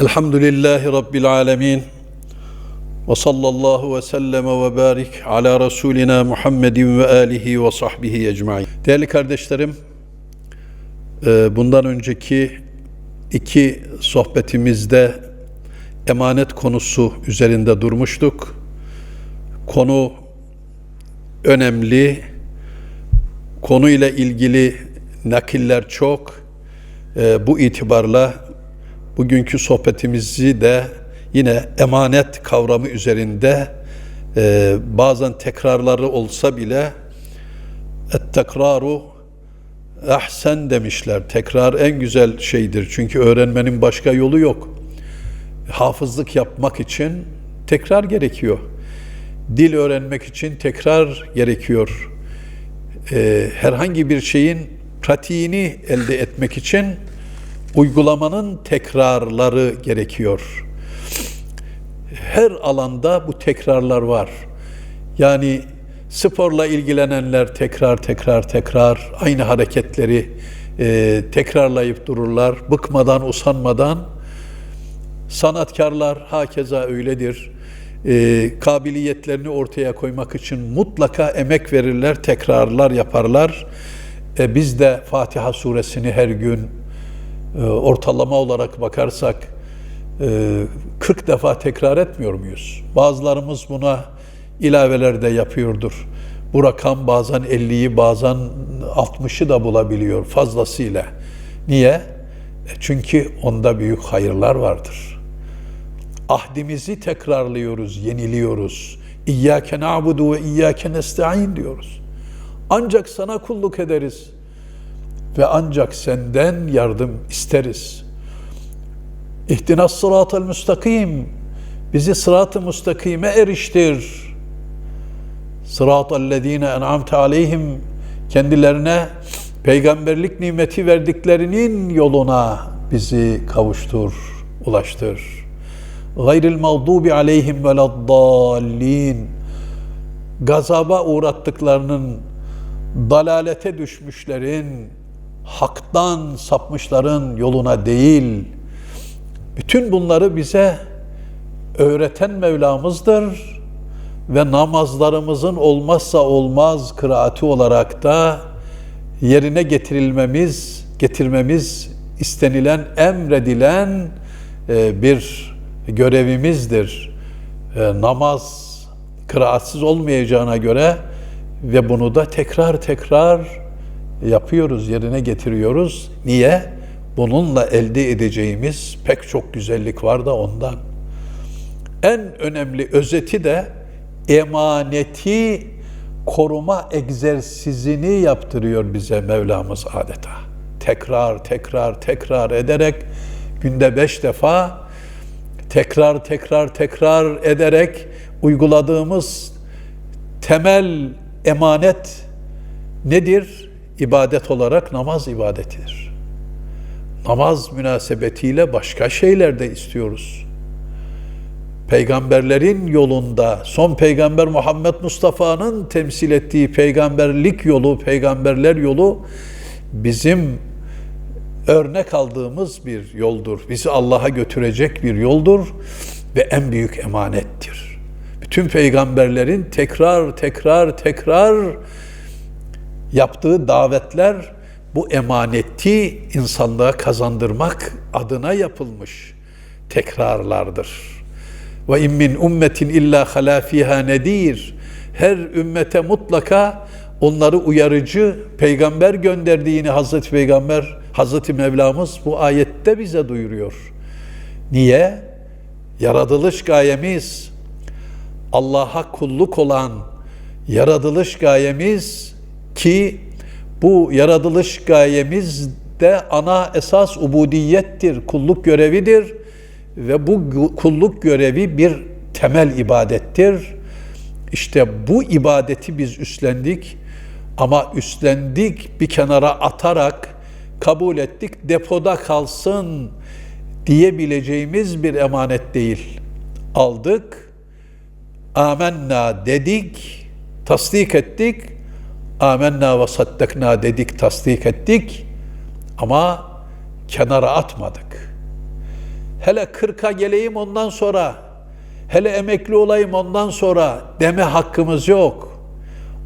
Elhamdülillahi Rabbil alemin. Ve sallallahu ve sellem ve barik ala Resulina Muhammedin ve alihi ve sahbihi ecmain. Değerli kardeşlerim, e, bundan önceki iki sohbetimizde emanet konusu üzerinde durmuştuk. Konu önemli. Konuyla ilgili nakiller çok. E, bu itibarla bugünkü sohbetimizi de yine emanet kavramı üzerinde e, bazen tekrarları olsa bile et tekraru ahsen demişler. Tekrar en güzel şeydir. Çünkü öğrenmenin başka yolu yok. Hafızlık yapmak için tekrar gerekiyor. Dil öğrenmek için tekrar gerekiyor. E, herhangi bir şeyin pratiğini elde etmek için uygulamanın tekrarları gerekiyor. Her alanda bu tekrarlar var. Yani sporla ilgilenenler tekrar tekrar tekrar aynı hareketleri e, tekrarlayıp dururlar. Bıkmadan, usanmadan. Sanatkarlar hakeza öyledir. E, kabiliyetlerini ortaya koymak için mutlaka emek verirler, tekrarlar yaparlar. E, biz de Fatiha suresini her gün ortalama olarak bakarsak 40 defa tekrar etmiyor muyuz? Bazılarımız buna ilaveler de yapıyordur. Bu rakam bazen 50'yi bazen 60'ı da bulabiliyor fazlasıyla. Niye? Çünkü onda büyük hayırlar vardır. Ahdimizi tekrarlıyoruz, yeniliyoruz. İyyâke na'budu ve iyyâke nesta'in diyoruz. Ancak sana kulluk ederiz ve ancak senden yardım isteriz. İhtinas sıratel müstakim. Bizi sırat-ı müstakime eriştir. Sıratellezine en'amte aleyhim kendilerine peygamberlik nimeti verdiklerinin yoluna bizi kavuştur, ulaştır. Gayril mağdubi aleyhim veleddallin. Gazaba uğrattıklarının, dalalete düşmüşlerin, haktan sapmışların yoluna değil, bütün bunları bize öğreten Mevlamızdır ve namazlarımızın olmazsa olmaz kıraati olarak da yerine getirilmemiz, getirmemiz istenilen, emredilen e, bir görevimizdir. E, namaz kıraatsiz olmayacağına göre ve bunu da tekrar tekrar yapıyoruz, yerine getiriyoruz. Niye? Bununla elde edeceğimiz pek çok güzellik var da ondan. En önemli özeti de emaneti koruma egzersizini yaptırıyor bize Mevlamız adeta. Tekrar, tekrar, tekrar ederek günde beş defa tekrar, tekrar, tekrar ederek uyguladığımız temel emanet nedir? İbadet olarak namaz ibadetidir. Namaz münasebetiyle başka şeyler de istiyoruz. Peygamberlerin yolunda, son peygamber Muhammed Mustafa'nın temsil ettiği peygamberlik yolu, peygamberler yolu bizim örnek aldığımız bir yoldur. Bizi Allah'a götürecek bir yoldur ve en büyük emanettir. Bütün peygamberlerin tekrar tekrar tekrar yaptığı davetler bu emaneti insanlığa kazandırmak adına yapılmış tekrarlardır. Ve in min ummetin illa hala fiha nedir. Her ümmete mutlaka onları uyarıcı peygamber gönderdiğini Hazreti Peygamber, Hazreti Mevlamız bu ayette bize duyuruyor. Niye? Yaratılış gayemiz Allah'a kulluk olan yaratılış gayemiz ki bu yaratılış gayemiz de ana esas ubudiyettir, kulluk görevidir ve bu kulluk görevi bir temel ibadettir. İşte bu ibadeti biz üstlendik ama üstlendik bir kenara atarak kabul ettik depoda kalsın diyebileceğimiz bir emanet değil. Aldık, amenna dedik, tasdik ettik, amenna ve saddakna dedik, tasdik ettik ama kenara atmadık. hele kırka geleyim ondan sonra, hele emekli olayım ondan sonra deme hakkımız yok.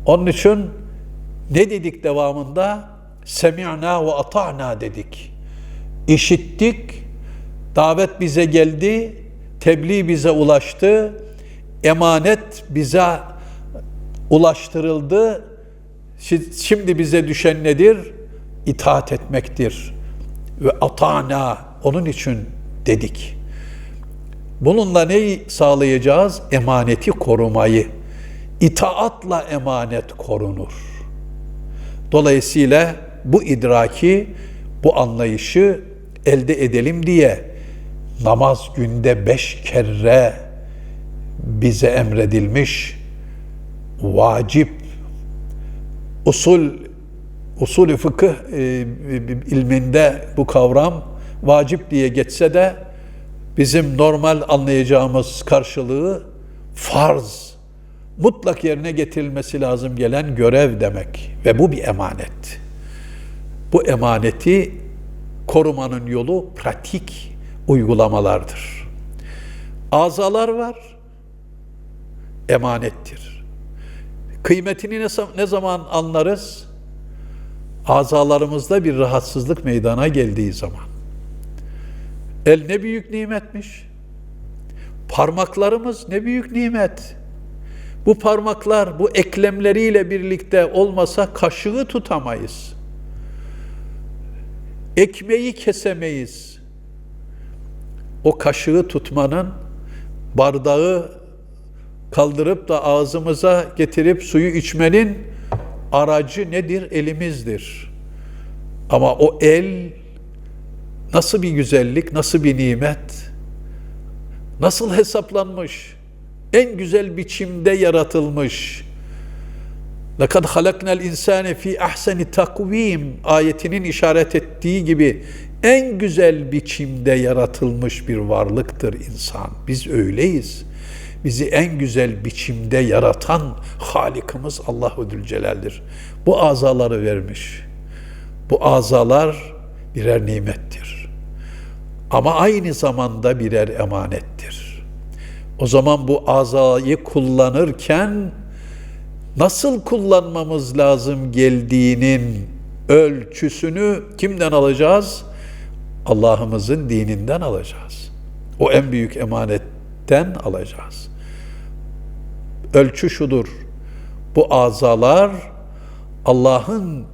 Onun için ne dedik devamında? Semi'na ve ata'na dedik. İşittik, davet bize geldi, tebliğ bize ulaştı, emanet bize ulaştırıldı. Şimdi bize düşen nedir? İtaat etmektir. Ve ata'na onun için dedik. Bununla neyi sağlayacağız? Emaneti korumayı. İtaatla emanet korunur. Dolayısıyla bu idraki, bu anlayışı elde edelim diye namaz günde beş kere bize emredilmiş vacip usul usulü fıkıh e, ilminde bu kavram vacip diye geçse de bizim normal anlayacağımız karşılığı farz mutlak yerine getirilmesi lazım gelen görev demek ve bu bir emanet. Bu emaneti korumanın yolu pratik uygulamalardır. Azalar var, emanettir. Kıymetini ne, zaman anlarız? Azalarımızda bir rahatsızlık meydana geldiği zaman. El ne büyük nimetmiş. Parmaklarımız ne büyük nimet. Bu parmaklar bu eklemleriyle birlikte olmasa kaşığı tutamayız. Ekmeği kesemeyiz. O kaşığı tutmanın bardağı kaldırıp da ağzımıza getirip suyu içmenin aracı nedir? Elimizdir. Ama o el nasıl bir güzellik, nasıl bir nimet, nasıl hesaplanmış, en güzel biçimde yaratılmış. لَقَدْ خَلَقْنَا الْاِنْسَانَ ف۪ي اَحْسَنِ takvim ayetinin işaret ettiği gibi en güzel biçimde yaratılmış bir varlıktır insan. Biz öyleyiz. Bizi en güzel biçimde yaratan Halikimiz Allahu Zülcelal'dir. Bu azaları vermiş. Bu azalar birer nimettir. Ama aynı zamanda birer emanettir. O zaman bu azayı kullanırken nasıl kullanmamız lazım geldiğinin ölçüsünü kimden alacağız? Allah'ımızın dininden alacağız. O en büyük emanetten alacağız. Ölçü şudur. Bu azalar Allah'ın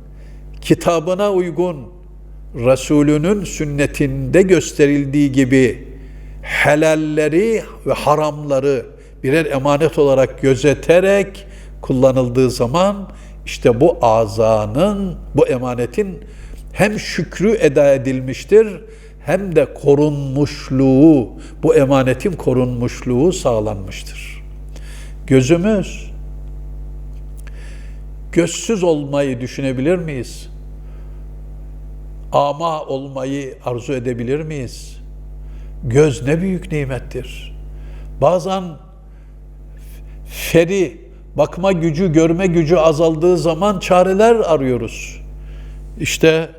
kitabına uygun Resulünün sünnetinde gösterildiği gibi helalleri ve haramları birer emanet olarak gözeterek kullanıldığı zaman işte bu azanın, bu emanetin hem şükrü eda edilmiştir hem de korunmuşluğu, bu emanetin korunmuşluğu sağlanmıştır. Gözümüz gözsüz olmayı düşünebilir miyiz? Ama olmayı arzu edebilir miyiz? Göz ne büyük nimettir. Bazen feri, bakma gücü, görme gücü azaldığı zaman çareler arıyoruz. İşte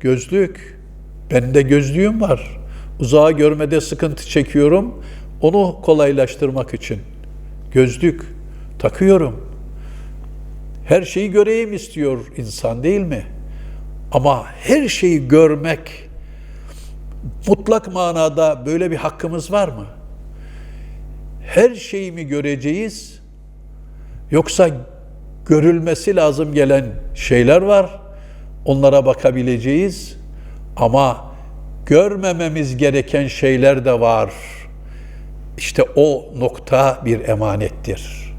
gözlük, bende gözlüğüm var. Uzağa görmede sıkıntı çekiyorum. Onu kolaylaştırmak için gözlük takıyorum. Her şeyi göreyim istiyor insan değil mi? Ama her şeyi görmek mutlak manada böyle bir hakkımız var mı? Her şeyi mi göreceğiz? Yoksa görülmesi lazım gelen şeyler var. Onlara bakabileceğiz. Ama görmememiz gereken şeyler de var. İşte o nokta bir emanettir.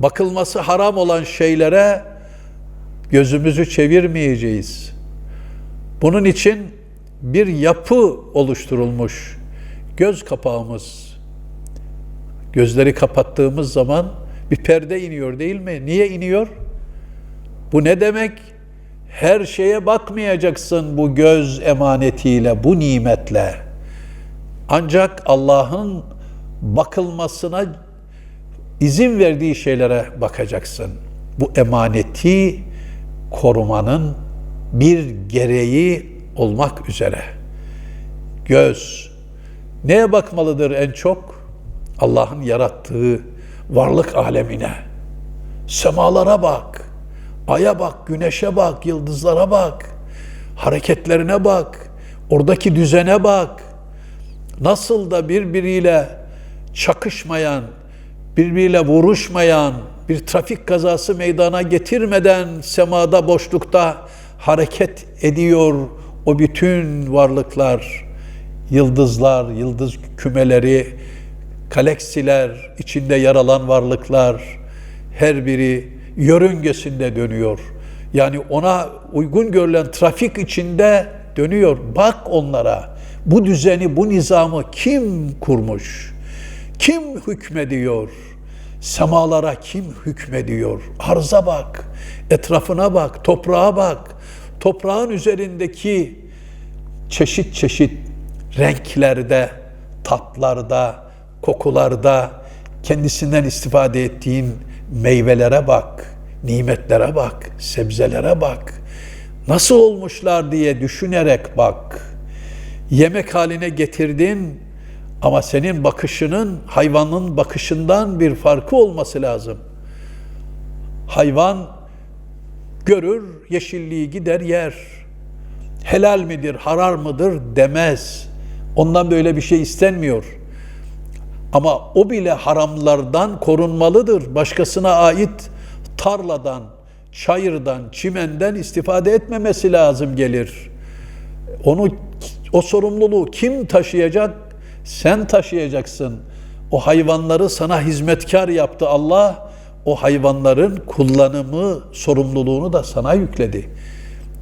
Bakılması haram olan şeylere gözümüzü çevirmeyeceğiz. Bunun için bir yapı oluşturulmuş. Göz kapağımız. Gözleri kapattığımız zaman bir perde iniyor değil mi? Niye iniyor? Bu ne demek? Her şeye bakmayacaksın bu göz emanetiyle, bu nimetle. Ancak Allah'ın bakılmasına izin verdiği şeylere bakacaksın. Bu emaneti korumanın bir gereği olmak üzere. Göz, Neye bakmalıdır en çok? Allah'ın yarattığı varlık alemine. Semalara bak. Aya bak, güneşe bak, yıldızlara bak. Hareketlerine bak. Oradaki düzene bak. Nasıl da birbiriyle çakışmayan, birbiriyle vuruşmayan, bir trafik kazası meydana getirmeden semada boşlukta hareket ediyor o bütün varlıklar, yıldızlar, yıldız kümeleri, galaksiler, içinde yer alan varlıklar, her biri yörüngesinde dönüyor. Yani ona uygun görülen trafik içinde dönüyor. Bak onlara. Bu düzeni, bu nizamı kim kurmuş? Kim hükmediyor? Semalara kim hükmediyor? Arza bak, etrafına bak, toprağa bak. Toprağın üzerindeki çeşit çeşit renklerde, tatlarda, kokularda kendisinden istifade ettiğin meyvelere bak, nimetlere bak, sebzelere bak. Nasıl olmuşlar diye düşünerek bak. Yemek haline getirdin ama senin bakışının hayvanın bakışından bir farkı olması lazım. Hayvan görür, yeşilliği gider yer. Helal midir, harar mıdır demez. Ondan böyle bir şey istenmiyor. Ama o bile haramlardan korunmalıdır. Başkasına ait tarladan, çayırdan, çimenden istifade etmemesi lazım gelir. Onu o sorumluluğu kim taşıyacak? Sen taşıyacaksın. O hayvanları sana hizmetkar yaptı Allah. O hayvanların kullanımı sorumluluğunu da sana yükledi.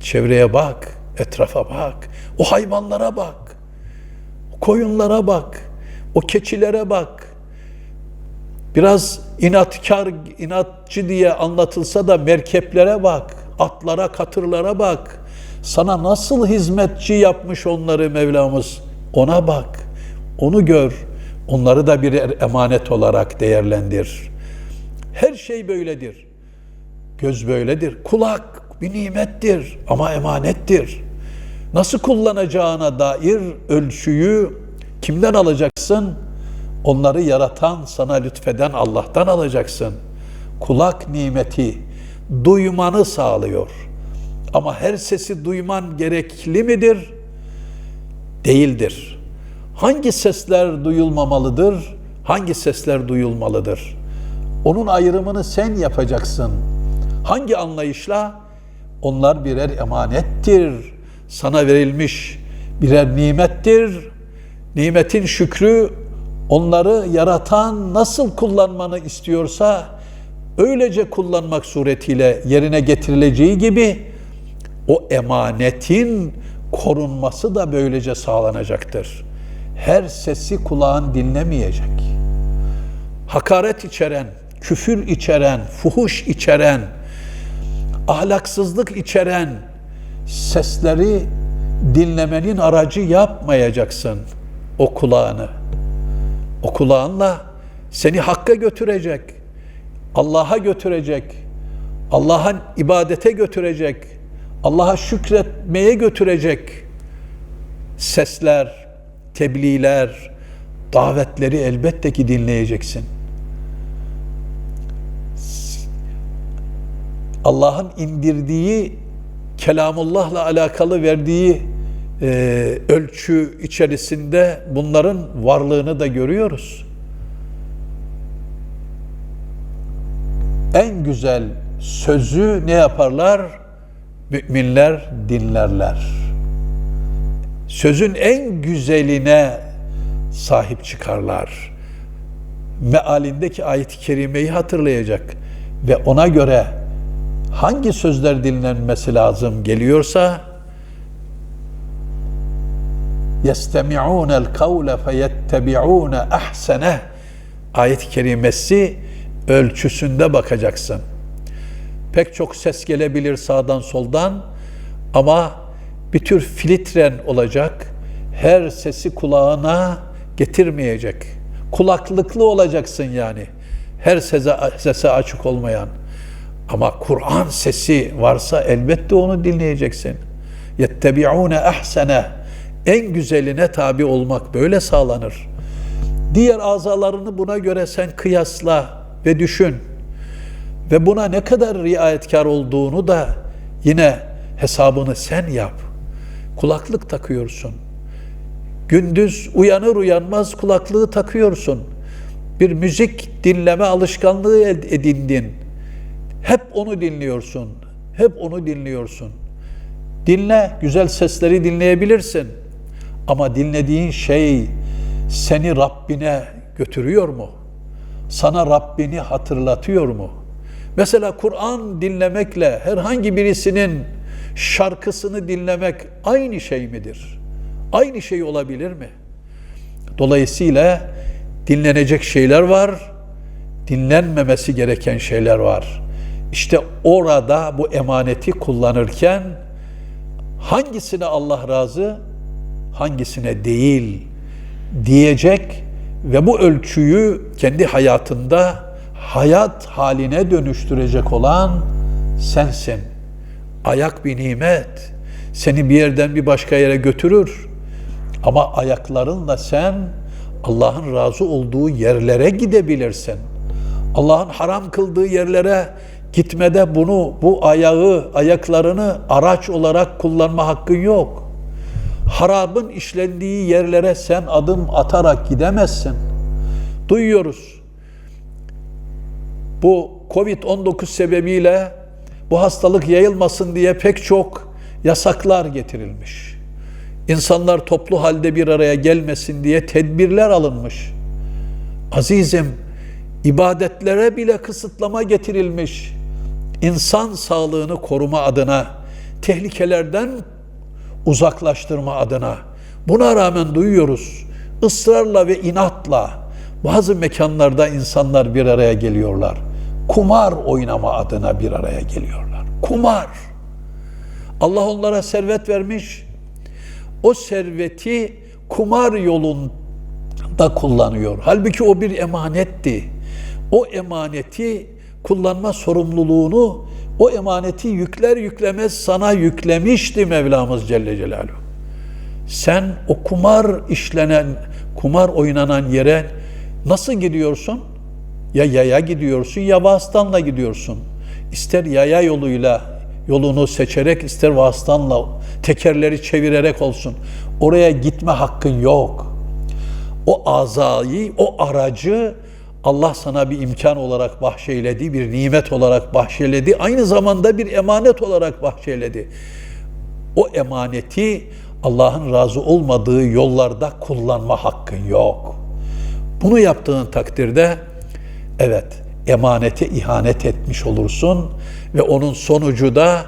Çevreye bak, etrafa bak. O hayvanlara bak. O koyunlara bak. O keçilere bak. Biraz inatkar, inatçı diye anlatılsa da merkeplere bak. Atlara, katırlara bak. Sana nasıl hizmetçi yapmış onları Mevlamız. Ona bak. Onu gör. Onları da bir emanet olarak değerlendir. Her şey böyledir. Göz böyledir. Kulak bir nimettir ama emanettir. Nasıl kullanacağına dair ölçüyü kimden alacaksın? Onları yaratan, sana lütfeden Allah'tan alacaksın. Kulak nimeti duymanı sağlıyor. Ama her sesi duyman gerekli midir? Değildir. Hangi sesler duyulmamalıdır? Hangi sesler duyulmalıdır? Onun ayrımını sen yapacaksın. Hangi anlayışla? Onlar birer emanettir. Sana verilmiş birer nimettir. Nimetin şükrü onları yaratan nasıl kullanmanı istiyorsa öylece kullanmak suretiyle yerine getirileceği gibi o emanetin korunması da böylece sağlanacaktır. Her sesi kulağın dinlemeyecek. Hakaret içeren, küfür içeren, fuhuş içeren, ahlaksızlık içeren sesleri dinlemenin aracı yapmayacaksın o kulağını. O kulağınla seni hakka götürecek, Allah'a götürecek, Allah'a ibadete götürecek, Allah'a şükretmeye götürecek sesler, tebliğler, davetleri elbette ki dinleyeceksin. Allah'ın indirdiği kelamullahla alakalı verdiği e, ölçü içerisinde bunların varlığını da görüyoruz. En güzel sözü ne yaparlar? Müminler dinlerler Sözün en güzeline sahip çıkarlar. Mealindeki ayet-i kerimeyi hatırlayacak ve ona göre hangi sözler dinlenmesi lazım geliyorsa يَسْتَمِعُونَ الْقَوْلَ فَيَتَّبِعُونَ اَحْسَنَهِ Ayet-i kerimesi ölçüsünde bakacaksın. Pek çok ses gelebilir sağdan soldan ama bir tür filtren olacak. Her sesi kulağına getirmeyecek. Kulaklıklı olacaksın yani. Her sese, sese açık olmayan. Ama Kur'an sesi varsa elbette onu dinleyeceksin. Yettebi'une ahsene En güzeline tabi olmak böyle sağlanır. Diğer azalarını buna göre sen kıyasla ve düşün. Ve buna ne kadar riayetkar olduğunu da yine hesabını sen yap. Kulaklık takıyorsun. Gündüz uyanır uyanmaz kulaklığı takıyorsun. Bir müzik dinleme alışkanlığı edindin. Hep onu dinliyorsun. Hep onu dinliyorsun. Dinle, güzel sesleri dinleyebilirsin. Ama dinlediğin şey seni Rabbine götürüyor mu? Sana Rabbini hatırlatıyor mu? Mesela Kur'an dinlemekle herhangi birisinin şarkısını dinlemek aynı şey midir? Aynı şey olabilir mi? Dolayısıyla dinlenecek şeyler var, dinlenmemesi gereken şeyler var. İşte orada bu emaneti kullanırken hangisine Allah razı, hangisine değil diyecek ve bu ölçüyü kendi hayatında hayat haline dönüştürecek olan sensin. Ayak bir nimet. Seni bir yerden bir başka yere götürür. Ama ayaklarınla sen Allah'ın razı olduğu yerlere gidebilirsin. Allah'ın haram kıldığı yerlere gitmede bunu, bu ayağı, ayaklarını araç olarak kullanma hakkın yok. Harabın işlendiği yerlere sen adım atarak gidemezsin. Duyuyoruz. Bu Covid-19 sebebiyle bu hastalık yayılmasın diye pek çok yasaklar getirilmiş. İnsanlar toplu halde bir araya gelmesin diye tedbirler alınmış. Azizim, ibadetlere bile kısıtlama getirilmiş. İnsan sağlığını koruma adına, tehlikelerden uzaklaştırma adına. Buna rağmen duyuyoruz, ısrarla ve inatla bazı mekanlarda insanlar bir araya geliyorlar. Kumar oynama adına bir araya geliyorlar. Kumar. Allah onlara servet vermiş. O serveti kumar yolunda kullanıyor. Halbuki o bir emanetti. O emaneti kullanma sorumluluğunu o emaneti yükler yüklemez sana yüklemişti Mevlamız Celle Celaluhu. Sen o kumar işlenen, kumar oynanan yere nasıl gidiyorsun? Ya yaya gidiyorsun ya vasıtanla gidiyorsun. İster yaya yoluyla yolunu seçerek ister vasıtanla tekerleri çevirerek olsun. Oraya gitme hakkın yok. O azayı, o aracı Allah sana bir imkan olarak bahşeyledi, bir nimet olarak bahşeyledi, aynı zamanda bir emanet olarak bahşeyledi. O emaneti Allah'ın razı olmadığı yollarda kullanma hakkın yok. Bunu yaptığın takdirde evet emanete ihanet etmiş olursun ve onun sonucu da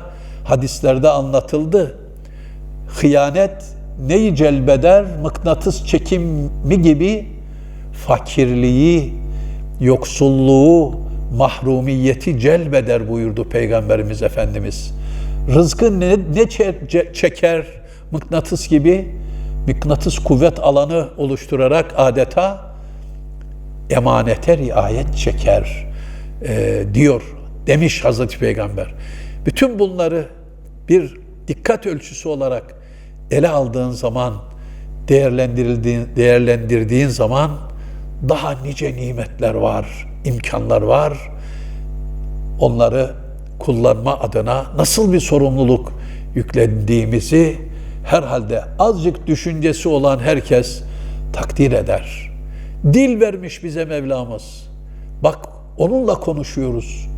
hadislerde anlatıldı. Hıyanet neyi celbeder? Mıknatıs çekimi gibi fakirliği, yoksulluğu, mahrumiyeti celbeder buyurdu Peygamberimiz Efendimiz. Rızkı ne, ne çeker mıknatıs gibi? Mıknatıs kuvvet alanı oluşturarak adeta emanete riayet çeker e, diyor demiş Hazreti Peygamber. Bütün bunları bir dikkat ölçüsü olarak ele aldığın zaman değerlendirildiğin, değerlendirdiğin zaman daha nice nimetler var, imkanlar var. Onları kullanma adına nasıl bir sorumluluk yüklendiğimizi herhalde azıcık düşüncesi olan herkes takdir eder. Dil vermiş bize Mevlamız. Bak onunla konuşuyoruz.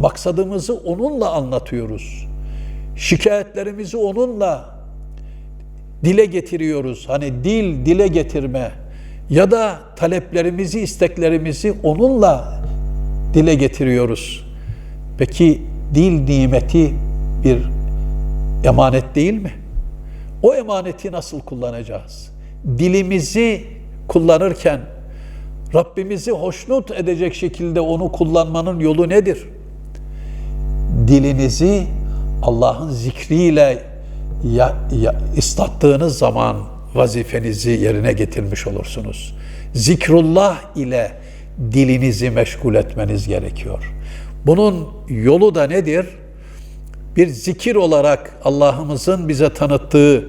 Maksadımızı onunla anlatıyoruz. Şikayetlerimizi onunla dile getiriyoruz. Hani dil dile getirme ya da taleplerimizi, isteklerimizi onunla dile getiriyoruz. Peki dil nimeti bir emanet değil mi? O emaneti nasıl kullanacağız? Dilimizi kullanırken Rabbimizi hoşnut edecek şekilde onu kullanmanın yolu nedir? Dilinizi Allah'ın zikriyle ya, ya, ıslattığınız zaman vazifenizi yerine getirmiş olursunuz. Zikrullah ile dilinizi meşgul etmeniz gerekiyor. Bunun yolu da nedir? Bir zikir olarak Allah'ımızın bize tanıttığı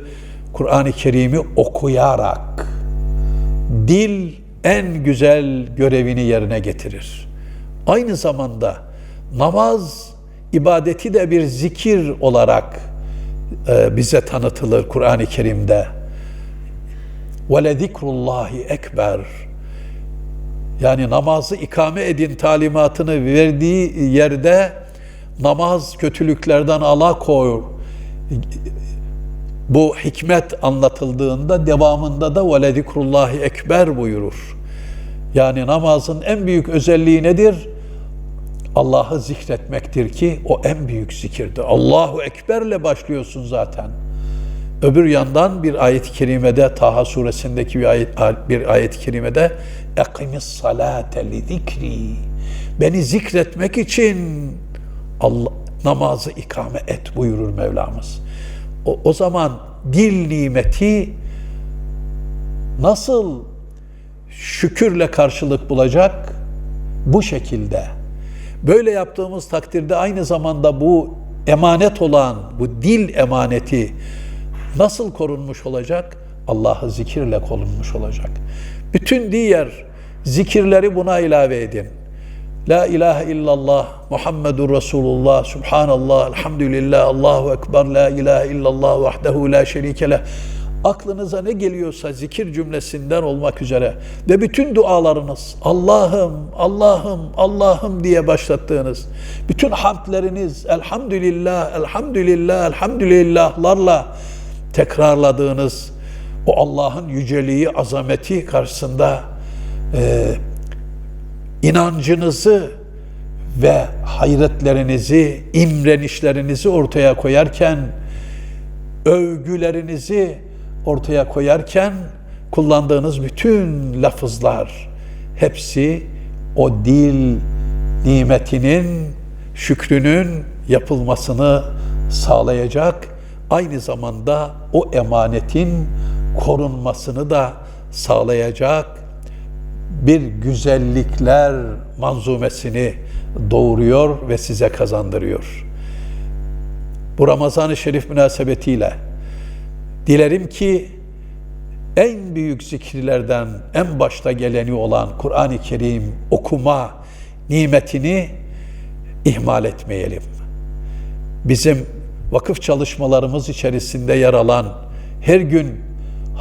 Kur'an-ı Kerim'i okuyarak dil en güzel görevini yerine getirir. Aynı zamanda namaz ibadeti de bir zikir olarak e, bize tanıtılır Kur'an-ı Kerim'de. وَلَذِكْرُ اللّٰهِ ekber. Yani namazı ikame edin talimatını verdiği yerde namaz kötülüklerden alakoy bu hikmet anlatıldığında devamında da veledikrullahi ekber buyurur. Yani namazın en büyük özelliği nedir? Allah'ı zikretmektir ki o en büyük zikirdir. Allahu Ekber'le başlıyorsun zaten. Öbür yandan bir ayet-i kerimede Taha suresindeki bir ayet bir ayet-i kerimede ekimis salate li zikri. Beni zikretmek için Allah namazı ikame et buyurur Mevlamız. O, o zaman dil nimeti nasıl şükürle karşılık bulacak? Bu şekilde. Böyle yaptığımız takdirde aynı zamanda bu emanet olan, bu dil emaneti nasıl korunmuş olacak? Allah'ı zikirle korunmuş olacak. Bütün diğer zikirleri buna ilave edin. La ilahe illallah, Muhammedur Resulullah, Subhanallah, Elhamdülillah, Allahu Ekber, La ilahe illallah, vahdehu la şerike leh. Aklınıza ne geliyorsa zikir cümlesinden olmak üzere ve bütün dualarınız Allah'ım, Allah'ım, Allah'ım diye başlattığınız bütün hamdleriniz elhamdülillah, elhamdülillah, elhamdülillahlarla tekrarladığınız o Allah'ın yüceliği, azameti karşısında e, inancınızı ve hayretlerinizi, imrenişlerinizi ortaya koyarken, övgülerinizi ortaya koyarken kullandığınız bütün lafızlar hepsi o dil nimetinin, şükrünün yapılmasını sağlayacak. Aynı zamanda o emanetin korunmasını da sağlayacak bir güzellikler manzumesini doğuruyor ve size kazandırıyor. Bu Ramazan-ı Şerif münasebetiyle dilerim ki en büyük zikirlerden en başta geleni olan Kur'an-ı Kerim okuma nimetini ihmal etmeyelim. Bizim vakıf çalışmalarımız içerisinde yer alan her gün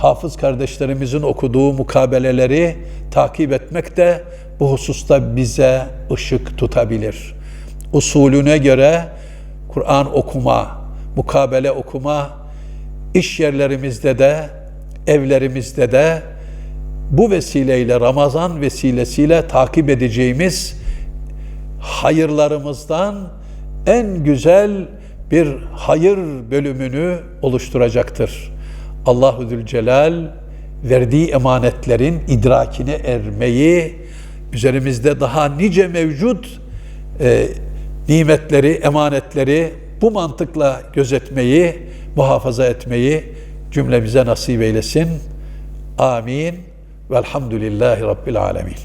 hafız kardeşlerimizin okuduğu mukabeleleri takip etmek de bu hususta bize ışık tutabilir. Usulüne göre Kur'an okuma, mukabele okuma, iş yerlerimizde de, evlerimizde de bu vesileyle Ramazan vesilesiyle takip edeceğimiz hayırlarımızdan en güzel bir hayır bölümünü oluşturacaktır. Allahu Zülcelal verdiği emanetlerin idrakine ermeyi, üzerimizde daha nice mevcut e, nimetleri, emanetleri bu mantıkla gözetmeyi, muhafaza etmeyi cümlemize nasip eylesin. Amin. Velhamdülillahi Rabbil Alemin.